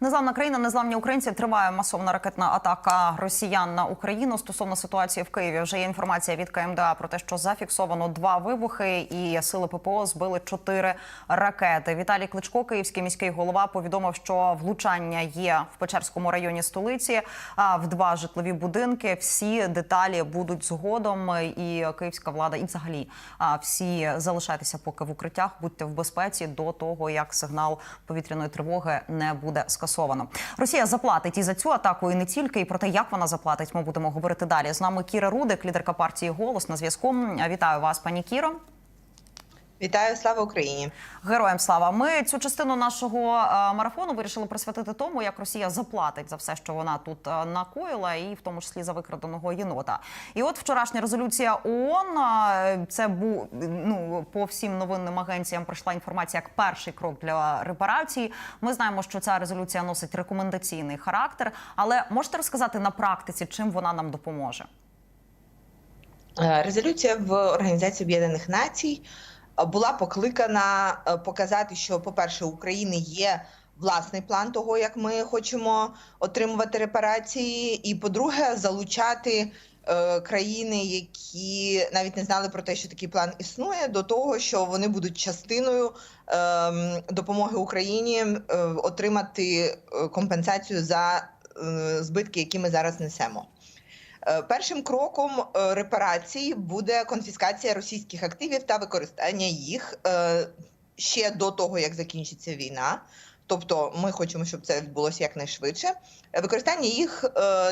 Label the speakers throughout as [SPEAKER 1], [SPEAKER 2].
[SPEAKER 1] Незламна країна, незламні українці триває масовна ракетна атака росіян на Україну. Стосовно ситуації в Києві вже є інформація від КМДА про те, що зафіксовано два вибухи, і сили ППО збили чотири ракети. Віталій Кличко, київський міський голова, повідомив, що влучання є в Печерському районі столиці. А в два житлові будинки всі деталі будуть згодом. І київська влада, і взагалі всі залишайтеся поки в укриттях, будьте в безпеці до того, як сигнал повітряної тривоги не буде скасовано. Росія заплатить і за цю атаку, і не тільки. І про те, як вона заплатить, ми будемо говорити далі. З нами Кіра Рудик, лідерка партії Голос на зв'язку. Вітаю вас, пані Кіро.
[SPEAKER 2] Вітаю, слава Україні!
[SPEAKER 1] Героям слава. Ми цю частину нашого е, марафону вирішили присвятити тому, як Росія заплатить за все, що вона тут е, накоїла, і в тому числі за викраденого єнота. І от вчорашня резолюція ООН, е, це був ну по всім новинним агенціям прийшла інформація як перший крок для репарації. Ми знаємо, що ця резолюція носить рекомендаційний характер. Але можете розказати на практиці, чим вона нам допоможе?
[SPEAKER 2] Резолюція в Організації Об'єднаних Націй була покликана е, показати, що, по-перше, у України є власний план того, як ми хочемо отримувати репарації, і по-друге, залучати е, країни, які навіть не знали про те, що такий план існує, до того, що вони будуть частиною е, допомоги Україні е, отримати е, компенсацію за е, збитки, які ми зараз несемо. Е, Першим кроком е, репарацій буде конфіскація російських активів та використання їх е, ще до того, як закінчиться війна. Тобто, ми хочемо, щоб це відбулося якнайшвидше. Використання їх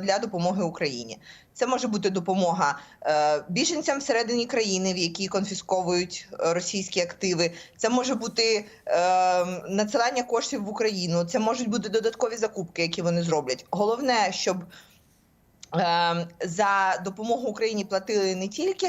[SPEAKER 2] для допомоги Україні. Це може бути допомога біженцям всередині країни, в якій конфісковують російські активи. Це може бути надсилання коштів в Україну. Це можуть бути додаткові закупки, які вони зроблять. Головне, щоб за допомогу Україні платили не тільки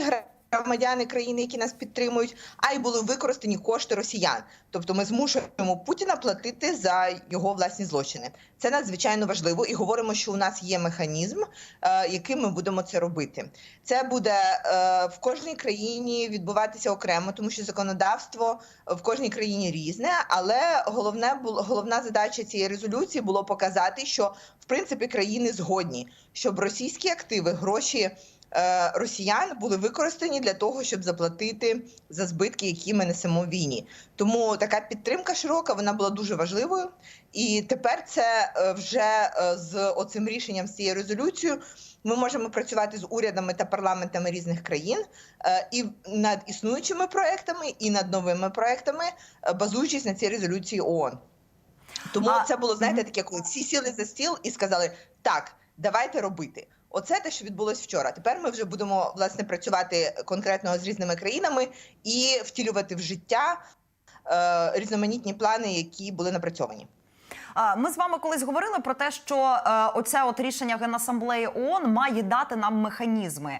[SPEAKER 2] громадяни країни, які нас підтримують, а й були використані кошти росіян. Тобто ми змушуємо Путіна платити за його власні злочини. Це надзвичайно важливо, і говоримо, що у нас є механізм, е, яким ми будемо це робити. Це буде е, в кожній країні відбуватися окремо, тому що законодавство в кожній країні різне. Але головне головна задача цієї резолюції було показати, що в принципі країни згодні, щоб російські активи, гроші росіян були використані для того, щоб заплатити за збитки, які ми несемо в війні. Тому така підтримка широка вона була дуже важливою. І тепер це е, вже е, з оцим рішенням з цією резолюцією. Ми можемо працювати з урядами та парламентами різних країн е, і над існуючими проектами, і над новими проектами, е, базуючись на цій резолюції ООН. Тому
[SPEAKER 1] А,
[SPEAKER 2] це було знаєте таке, коли всі сіли за стіл і сказали: так, давайте робити. Оце те, що відбулось вчора. Тепер ми вже будемо власне працювати конкретно з різними країнами і втілювати в життя е, різноманітні плани, які були напрацьовані.
[SPEAKER 1] Ми з вами колись говорили про те, що е, оце от рішення Генасамблеї ООН має дати нам механізми.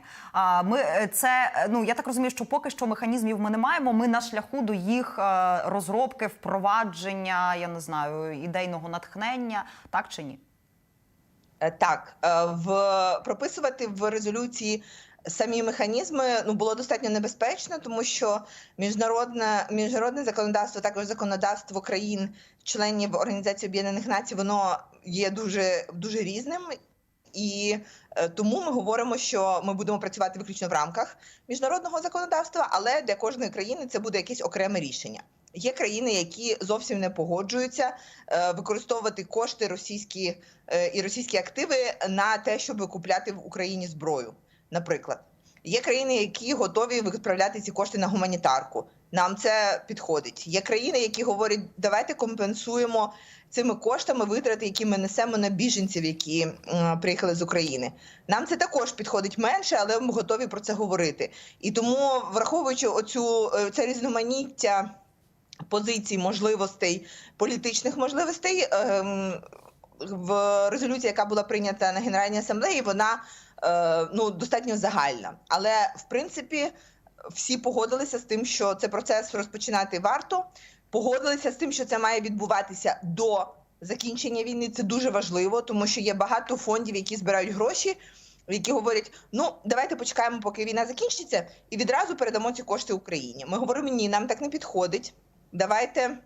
[SPEAKER 1] Ми е, це е, ну я так розумію, що поки що механізмів ми не маємо. Ми на шляху до їх розробки, впровадження, я не знаю, ідейного натхнення, так чи ні?
[SPEAKER 2] Е, Так, е, в прописувати в резолюції самі механізми ну було достатньо небезпечно, тому що міжнародне міжнародне законодавство, також законодавство країн, членів Організації Об'єднаних Націй, воно є дуже дуже різним. І е, тому ми говоримо, що ми будемо працювати виключно в рамках міжнародного законодавства, але для кожної країни це буде якесь окреме рішення. Є країни, які зовсім не погоджуються е, використовувати кошти російські е, і російські активи на те, щоб купляти в Україні зброю. Наприклад, є країни, які готові відправляти ці кошти на гуманітарку. Нам це підходить. Є країни, які говорять, давайте компенсуємо цими коштами витрати, які ми несемо на біженців, які приїхали з України. Нам це також підходить менше, але ми готові про це говорити. І тому, враховуючи оцю е, це різноманіття позицій, можливостей, політичних можливостей. ем, В резолюції, яка була прийнята на Генеральній асамблеї, вона е, ну достатньо загальна. Але в принципі всі погодилися з тим, що цей процес розпочинати варто. Погодилися з тим, що це має відбуватися до закінчення війни. Це дуже важливо, тому що є багато фондів, які збирають гроші, які говорять: ну давайте почекаємо, поки війна закінчиться, і відразу передамо ці кошти Україні. Ми говоримо, ні, нам так не підходить. Давайте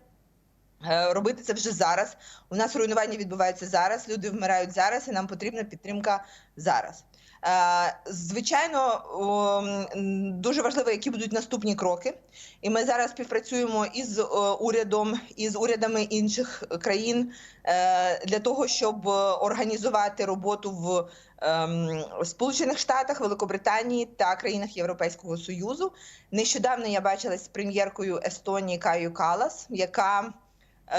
[SPEAKER 2] е, робити це вже зараз. У нас руйнування відбувається зараз. Люди вмирають зараз, і нам потрібна підтримка зараз. Е, Звичайно, дуже важливо, які будуть наступні кроки. І ми зараз співпрацюємо із е, урядом, із урядами інших країн е, для того, щоб організувати роботу в Сполучених Штатах, Великобританії та країнах Європейського Союзу. Нещодавно я бачилась з прем'єркою Естонії Каю Калас, яка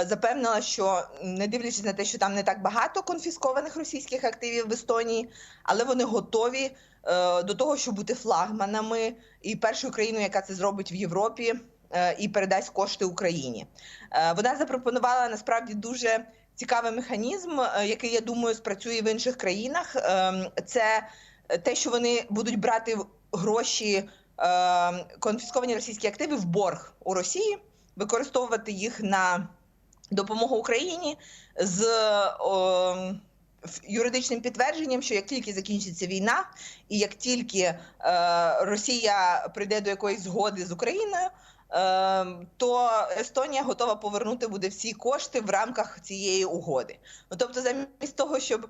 [SPEAKER 2] запевнила, що не дивлячись на те, що там не так багато конфіскованих російських активів в Естонії, але вони готові е, до того, щоб бути флагманами і першою країною, яка це зробить в Європі е, і передасть кошти Україні. Е, Вона запропонувала насправді дуже цікавий механізм, е, який я думаю спрацює в інших країнах. Це те, що вони будуть брати гроші, е, конфісковані російські активи в борг у Росії, використовувати їх на допомогу Україні з о, юридичним підтвердженням, що як тільки закінчиться війна, і як тільки е, Росія прийде до якоїсь згоди з Україною, е, то Естонія готова повернути буде всі кошти в рамках цієї угоди. Ну тобто, замість того, щоб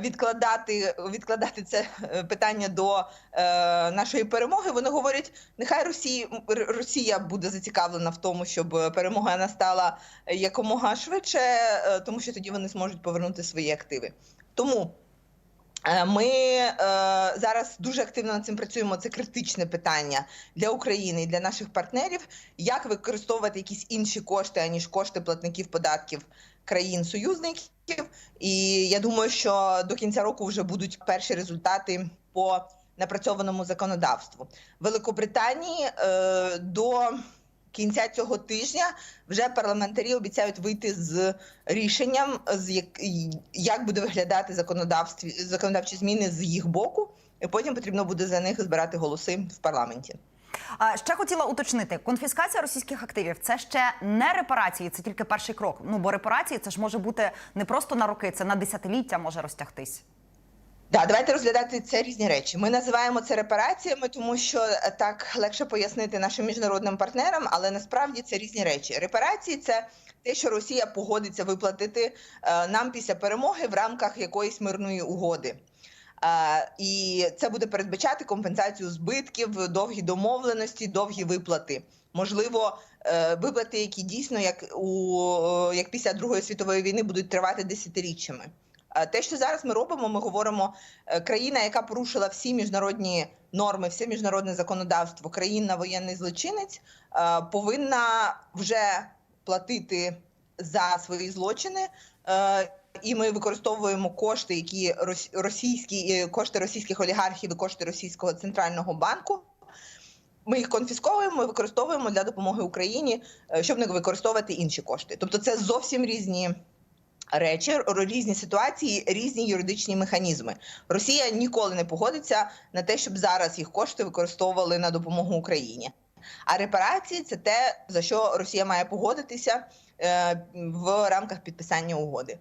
[SPEAKER 2] відкладати, відкладати це е, питання до е, нашої перемоги, вони говорять, нехай Росії Росія буде зацікавлена в тому, щоб перемога настала якомога швидше, е, тому що тоді вони зможуть повернути свої активи. Тому ми е, зараз дуже активно над цим працюємо. Це критичне питання для України і для наших партнерів. Як використовувати якісь інші кошти аніж кошти платників податків країн-союзників? І я думаю, що до кінця року вже будуть перші результати по напрацьованому законодавству. Великобританії е, до кінця цього тижня вже парламентарі обіцяють вийти з рішенням, з як, як буде виглядати законодавстві законодавчі зміни з їх боку, і потім потрібно буде за них збирати голоси в парламенті.
[SPEAKER 1] А ще хотіла уточнити: конфіскація російських активів це ще не репарації, це тільки перший крок. Ну бо репарації це ж може бути не просто на роки, це на десятиліття може розтягтись.
[SPEAKER 2] Да, давайте розглядати це різні речі. Ми називаємо це репараціями, тому що е, так легше пояснити нашим міжнародним партнерам, але насправді це різні речі. Репарації це те, що Росія погодиться виплатити е, нам після перемоги в рамках якоїсь мирної угоди. І це буде передбачати компенсацію збитків, довгі домовленості, довгі виплати. Можливо, е, виплати, які дійсно як у е, як після Другої світової війни будуть тривати десятиріччями. Те, що зараз ми робимо, ми говоримо, е, країна, яка порушила всі міжнародні норми, все міжнародне законодавство, країна воєнний злочинець, повинна вже платити за свої злочини. І ми використовуємо кошти, які рос- російські е, кошти російських олігархів і кошти російського центрального банку. Ми їх конфісковуємо, використовуємо для допомоги Україні, е, щоб не використовувати інші кошти. Тобто, це зовсім різні речі, різні ситуації, різні юридичні механізми. Росія ніколи не погодиться на те, щоб зараз їх кошти використовували на допомогу Україні. А репарації це те, за що Росія має погодитися е, в рамках підписання угоди.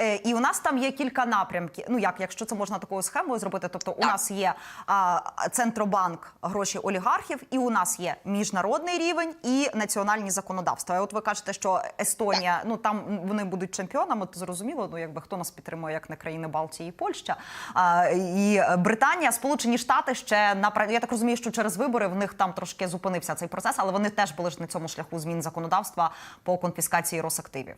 [SPEAKER 1] Е, і у нас там є кілька напрямків. Ну як, якщо це можна такою схемою зробити, тобто у нас є а, центробанк гроші олігархів, і у нас є міжнародний рівень і національні законодавства. І от ви кажете, що Естонія, ну там вони будуть чемпіонами, то зрозуміло, ну якби хто нас підтримує, як не країни Балтії і Польща. А, і Британія, Сполучені Штати ще на я так розумію, що через вибори в них там трошки зупинився цей процес, але вони теж були ж на цьому шляху змін законодавства по конфіскації Росактивів.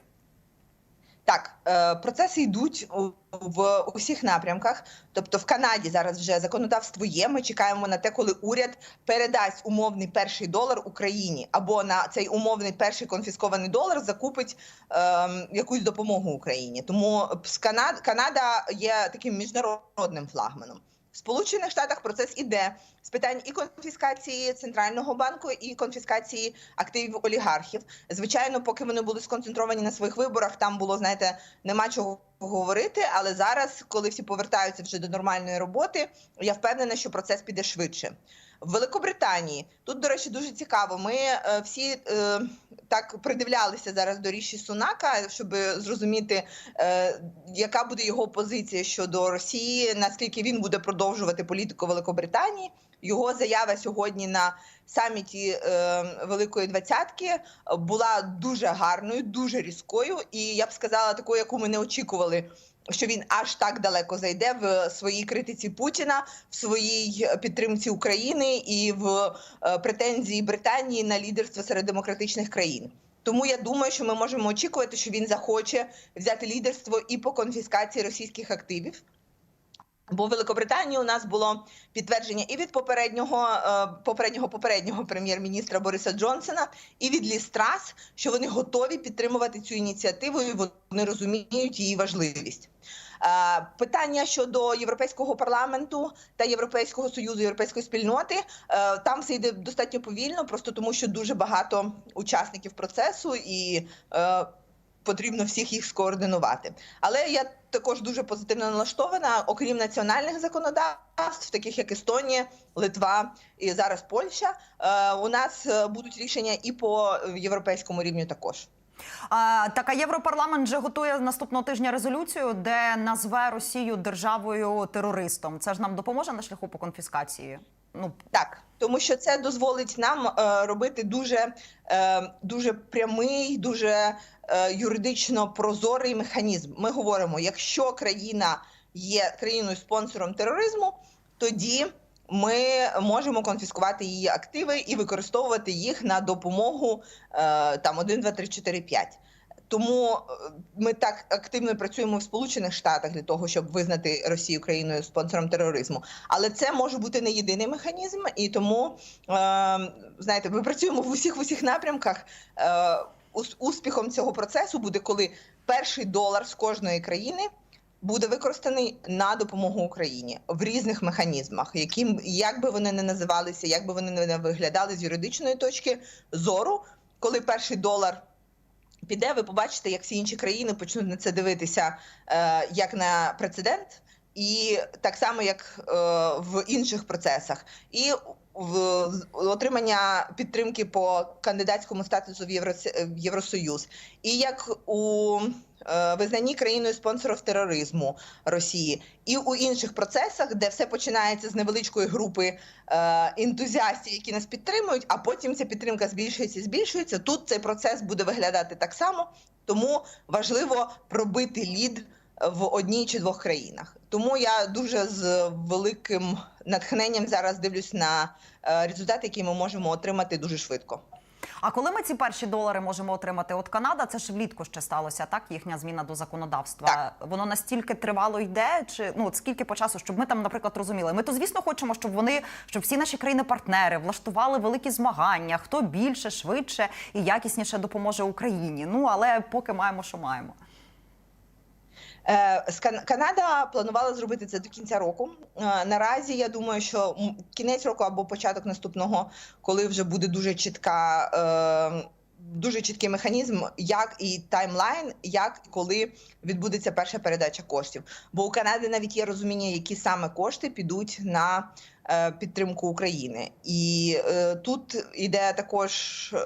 [SPEAKER 2] Так, е, процеси йдуть в усіх напрямках. Тобто, в Канаді зараз вже законодавство є. Ми чекаємо на те, коли уряд передасть умовний перший долар Україні, або на цей умовний перший конфіскований долар закупить ем, якусь допомогу Україні. Тому. Канада є таким міжнародним флагманом. В Сполучених Штатах процес іде з питань і конфіскації центрального банку, і конфіскації активів олігархів. Звичайно, поки вони були сконцентровані на своїх виборах, там було знаєте, нема чого говорити. Але зараз, коли всі повертаються вже до нормальної роботи, я впевнена, що процес піде швидше. В Великобританії тут, до речі, дуже цікаво. Ми е, всі е, так придивлялися зараз до ріші Сунака, щоб зрозуміти, е, яка буде його позиція щодо Росії, наскільки він буде продовжувати політику Великобританії. його заява сьогодні на саміті е, Великої Двадцятки була дуже гарною, дуже різкою, і я б сказала, такою, яку ми не очікували. Що він аж так далеко зайде в своїй критиці Путіна, в своїй підтримці України і в е, претензії Британії на лідерство серед демократичних країн. Тому я думаю, що ми можемо очікувати, що він захоче взяти лідерство і по конфіскації російських активів. Бо в Великобританії у нас було підтвердження і від попереднього е, попереднього попереднього прем'єр-міністра Бориса Джонсона, і від Лі Страс, що вони готові підтримувати цю ініціативу, і вони розуміють її важливість. Е, Питання щодо європейського парламенту та європейського союзу, європейської спільноти е, там все йде достатньо повільно, просто тому що дуже багато учасників процесу і потрібно всіх їх скоординувати. Але я також дуже позитивно налаштована, окрім національних законодавств, таких як Естонія, Литва і зараз Польща. е, У нас е, будуть рішення і по європейському рівню також.
[SPEAKER 1] А, так, а Європарламент вже готує наступного тижня резолюцію, де назве Росію державою терористом. Це ж нам допоможе на шляху по конфіскації. Ну
[SPEAKER 2] Так, тому що це дозволить нам е, робити дуже, е, дуже прямий, дуже е, юридично прозорий механізм. Ми говоримо, якщо країна є країною спонсором тероризму, тоді ми можемо конфіскувати її активи і використовувати їх на допомогу е, там 1, 2, 3, 4, 5. Тому е, ми так активно працюємо в Сполучених Штатах для того, щоб визнати Росію країною спонсором тероризму. Але це може бути не єдиний механізм, і тому е, знаєте, ми працюємо в усіх усіх напрямках. Е, успіхом цього процесу буде, коли перший долар з кожної країни буде використаний на допомогу Україні в різних механізмах, яким як би вони не називалися, як би вони не виглядали з юридичної точки зору, коли перший долар піде, ви побачите, як всі інші країни почнуть на це дивитися е, як на прецедент, і так само, як е, в інших процесах, і в отримання підтримки по кандидатському статусу в, Євро, в Євросоюз, і як у е, визнанні країною спонсорів тероризму Росії, і у інших процесах, де все починається з невеличкої групи е, ентузіастів, які нас підтримують, а потім ця підтримка збільшується, збільшується. Тут цей процес буде виглядати так само, тому важливо пробити лід в одній чи двох країнах. Тому я дуже з великим натхненням зараз дивлюсь на е, результати, які ми можемо отримати дуже швидко.
[SPEAKER 1] А коли ми ці перші долари можемо отримати? От Канада, це ж влітку ще сталося, так їхня зміна до законодавства.
[SPEAKER 2] Так.
[SPEAKER 1] Воно настільки тривало йде, чи ну от скільки по часу, щоб ми там, наприклад, розуміли. Ми то звісно хочемо, щоб вони, щоб всі наші країни-партнери влаштували великі змагання, хто більше, швидше і якісніше допоможе Україні. Ну але поки маємо, що маємо.
[SPEAKER 2] Е, Канада планувала зробити це до кінця року. Е, Наразі я думаю, що кінець року або початок наступного, коли вже буде дуже чітка. е, Дуже чіткий механізм, як і таймлайн, як і коли відбудеться перша передача коштів. Бо у Канади навіть є розуміння, які саме кошти підуть на підтримку України, і тут іде також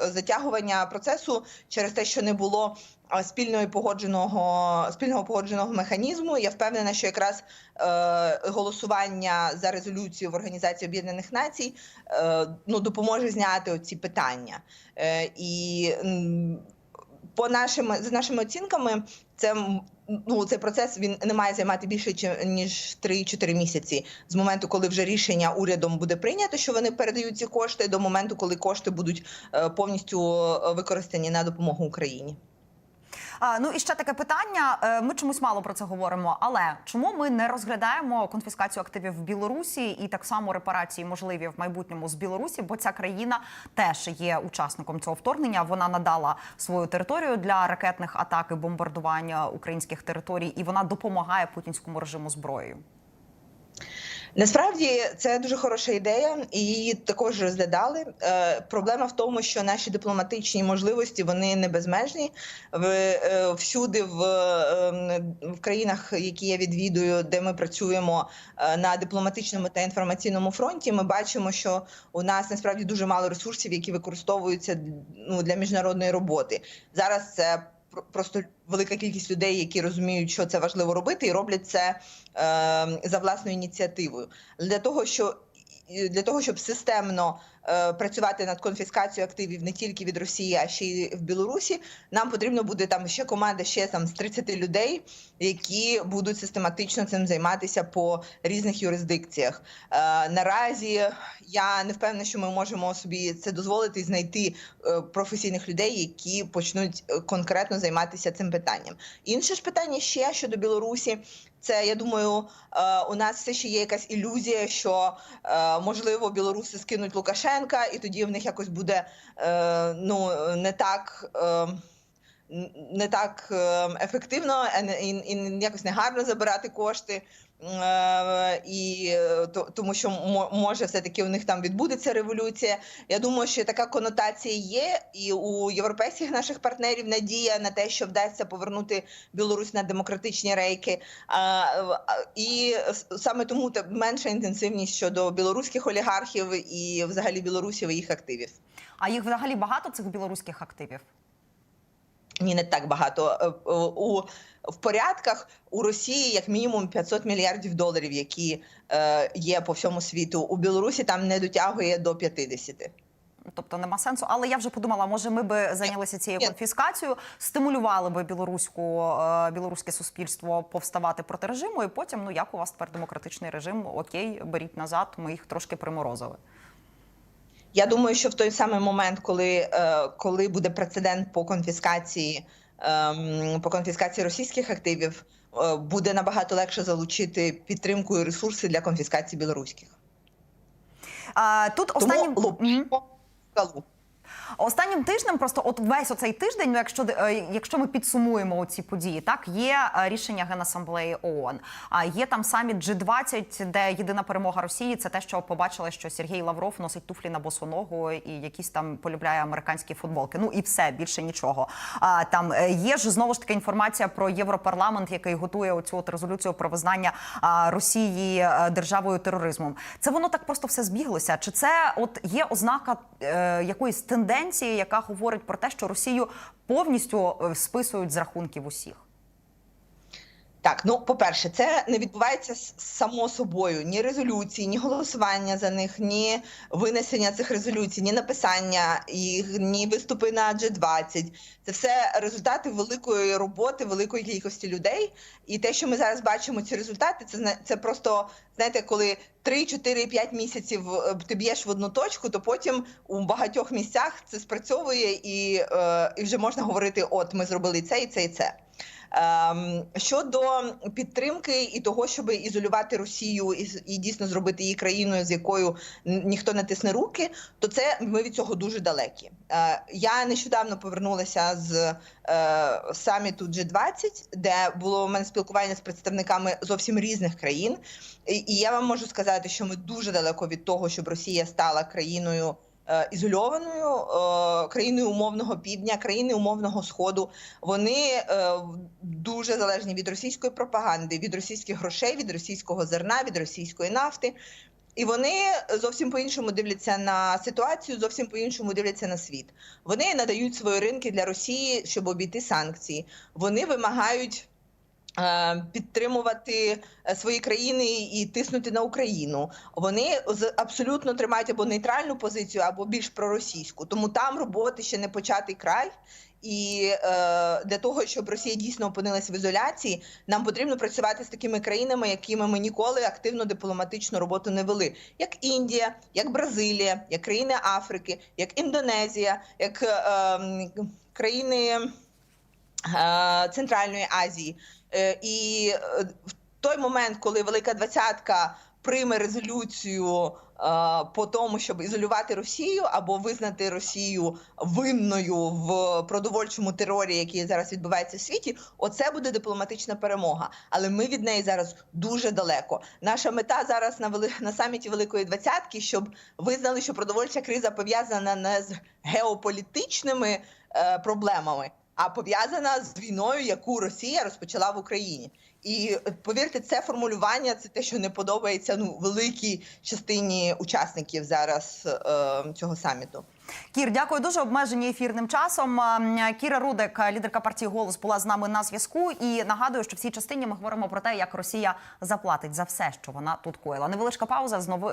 [SPEAKER 2] затягування процесу через те, що не було спільної погодженого спільного погодженого механізму. Я впевнена, що якраз е, голосування за резолюцію в Організації Об'єднаних Націй е, ну допоможе зняти оці питання. Е, і по нашим за нашими оцінками, це ну цей процес він не має займати більше ніж 3-4 місяці з моменту, коли вже рішення урядом буде прийнято, що вони передають ці кошти, до моменту, коли кошти будуть е, повністю е, використані на допомогу Україні.
[SPEAKER 1] Ну і ще таке питання. Е, Ми чомусь мало про це говоримо. Але чому ми не розглядаємо конфіскацію активів в Білорусі і так само репарації можливі в майбутньому з Білорусі? Бо ця країна теж є учасником цього вторгнення. Вона надала свою територію для ракетних атак і бомбардування українських територій, і вона допомагає путінському режиму зброєю.
[SPEAKER 2] Насправді це дуже хороша ідея, і її також розглядали. Е, проблема в тому, що наші дипломатичні можливості вони не безмежні. Е, всюди в, е, в країнах, які я відвідую, де ми працюємо е, на дипломатичному та інформаційному фронті, ми бачимо, що у нас насправді дуже мало ресурсів, які використовуються ну, для міжнародної роботи. Зараз це просто велика кількість людей, які розуміють, що це важливо робити, і роблять це е, за власною ініціативою. Для того, що для того, щоб системно е, працювати над конфіскацією активів не тільки від Росії, а ще й в Білорусі, нам потрібно буде там ще команда ще там з 30 людей, які будуть систематично цим займатися по різних юрисдикціях. Е, наразі я не впевнена, що ми можемо собі це дозволити і знайти е, професійних людей, які почнуть конкретно займатися цим питанням. Інше ж питання ще щодо Білорусі. Це я думаю, е, у нас все ще є якась ілюзія, що е, можливо білоруси скинуть Лукашенка, і тоді в них якось буде е, ну не так. Е, Не так е, ефективно і, і, якось негарно забирати кошти, Е, і е, то- тому що мо- може все таки у них там відбудеться революція. Я думаю, що така конотація є, і у європейських наших партнерів надія на те, що вдасться повернути Білорусь на демократичні рейки. А, і саме тому менша інтенсивність щодо білоруських олігархів і взагалі білорусів і їх активів.
[SPEAKER 1] А їх взагалі багато цих білоруських активів?
[SPEAKER 2] Ні, не так багато. Е, е, У в порядках у Росії як мінімум 500 мільярдів доларів, які е, є по всьому світу. У Білорусі там не дотягує до 50.
[SPEAKER 1] Тобто нема сенсу. Але я вже подумала, може, ми би зайнялися цією конфіскацією, стимулювали би білоруську е, білоруське суспільство повставати проти режиму, і потім, ну як у вас тепер демократичний режим? Окей, беріть назад. Ми їх трошки приморозили.
[SPEAKER 2] Я думаю, що в той самий момент, коли, е, коли буде прецедент по конфіскації ем, по конфіскації російських активів, е, буде набагато легше залучити підтримку і ресурси для конфіскації білоруських.
[SPEAKER 1] А, тут останнім
[SPEAKER 2] Тому лупимо скалу.
[SPEAKER 1] Останнім тижнем, просто от весь оцей тиждень, ну якщо е, якщо ми підсумуємо ці події, так є е, рішення Генасамблеї ООН, а є там саміт G20, де єдина перемога Росії це те, що побачили, що Сергій Лавров носить туфлі на босу ногу і якісь там полюбляє американські футболки. Ну і все більше нічого. А там е, є ж знову ж таки інформація про Європарламент, який готує оцю от резолюцію про визнання Росії державою тероризмом. Це воно так просто все збіглося. Чи це от є ознака е, якоїсь тенденції, яка говорить про те, що Росію повністю е, списують з рахунків усіх?
[SPEAKER 2] Так, ну по-перше, це не відбувається само собою. Ні резолюції, ні голосування за них, ні винесення цих резолюцій, ні написання їх, ні виступи на G20. Це все результати великої роботи, великої кількості людей. І те, що ми зараз бачимо, ці результати, це це просто знаєте, коли 3, 4, 5 місяців е, ти б'єш в одну точку, то потім у багатьох місцях це спрацьовує, і, е, і вже можна говорити: от ми зробили це і це і це. Ем, щодо підтримки і того, щоб ізолювати Росію і, дійсно зробити її країною, з якою ніхто не тисне руки, то це ми від цього дуже далекі. Е, я нещодавно повернулася з е, саміту G20, де було у мене спілкування з представниками зовсім різних країн. І, і я вам можу сказати, що ми дуже далеко від того, щоб Росія стала країною. Е, Ізольованою е, країною умовного півдня, країни умовного сходу, вони е, дуже залежні від російської пропаганди, від російських грошей, від російського зерна, від російської нафти. І вони зовсім по-іншому дивляться на ситуацію, зовсім по-іншому дивляться на світ. Вони надають свої ринки для Росії, щоб обійти санкції. Вони вимагають. Е, Підтримувати е, свої країни і тиснути на Україну. Вони абсолютно тримають або нейтральну позицію, або більш проросійську. Тому там роботи ще не початий край. І е, для того, щоб Росія дійсно опинилася в ізоляції, нам потрібно працювати з такими країнами, якими ми ніколи активно дипломатичну роботу не вели, як Індія, як Бразилія, як країни Африки, як Індонезія, як е, м, країни е, Центральної Азії. Е, і е, в той момент, коли Велика Двадцятка прийме резолюцію е, по тому, щоб ізолювати Росію або визнати Росію винною в продовольчому терорі, який зараз відбувається в світі, оце буде дипломатична перемога. Але ми від неї зараз дуже далеко. Наша мета зараз на вели... на саміті Великої Двадцятки, щоб визнали, що продовольча криза пов'язана не з геополітичними проблемами, а пов'язана з війною, яку Росія розпочала в Україні. І е, повірте, це формулювання це те, що не подобається ну великій частині учасників зараз е, цього саміту.
[SPEAKER 1] Кір, дякую дуже. Обмежені ефірним часом. Ем, Кіра Рудик, лідерка партії Голос, була з нами на зв'язку. І нагадую, що в цій частині ми говоримо про те, як Росія заплатить за все, що вона тут коїла. Невеличка пауза. Знову